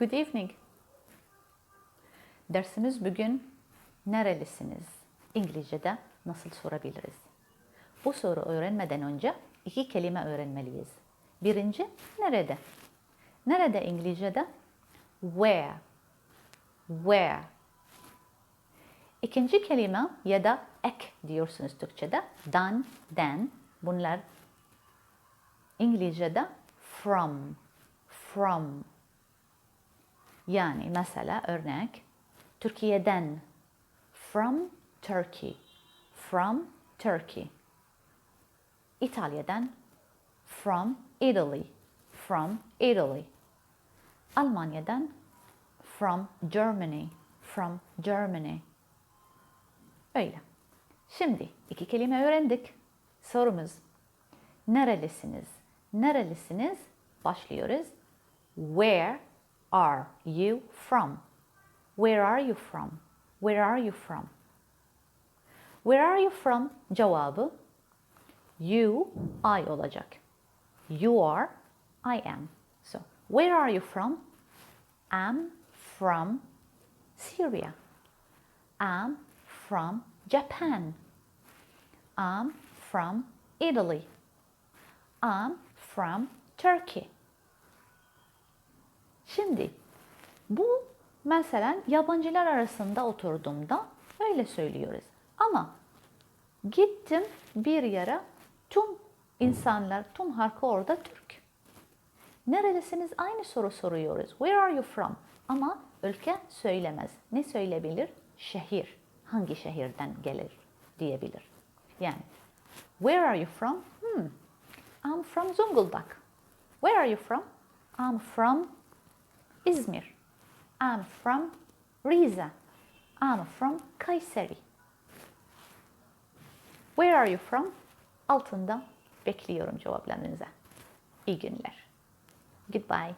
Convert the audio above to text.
Good evening. Dersimiz bugün nerelisiniz? İngilizce'de nasıl sorabiliriz? Bu soru öğrenmeden önce iki kelime öğrenmeliyiz. Birinci, nerede? Nerede İngilizce'de? Where. Where. İkinci kelime ya da ek diyorsunuz Türkçe'de. Dan, den. Bunlar İngilizce'de from. From. Yani mesela örnek Türkiye'den from Turkey. From Turkey. İtalya'dan from Italy. From Italy. Almanya'dan from Germany. From Germany. Öyle. Şimdi iki kelime öğrendik. Sorumuz nerelisiniz? Nerelisiniz? Başlıyoruz. Where are you from? Where are you from? Where are you from? Where are you from? Cevabı you, I olacak. You are, I am. So, where are you from? I'm from Syria. I'm from Japan. I'm from Italy. I'm from Turkey. Şimdi bu mesela yabancılar arasında oturduğumda öyle söylüyoruz. Ama gittim bir yere tüm insanlar, tüm halkı orada Türk. Nerelisiniz? Aynı soru soruyoruz. Where are you from? Ama ülke söylemez. Ne söyleyebilir? Şehir. Hangi şehirden gelir diyebilir. Yani where are you from? Hmm. I'm from Zonguldak. Where are you from? I'm from İzmir. I'm from Rize. I'm from Kayseri. Where are you from? Altında bekliyorum cevaplarınızı. İyi günler. Goodbye.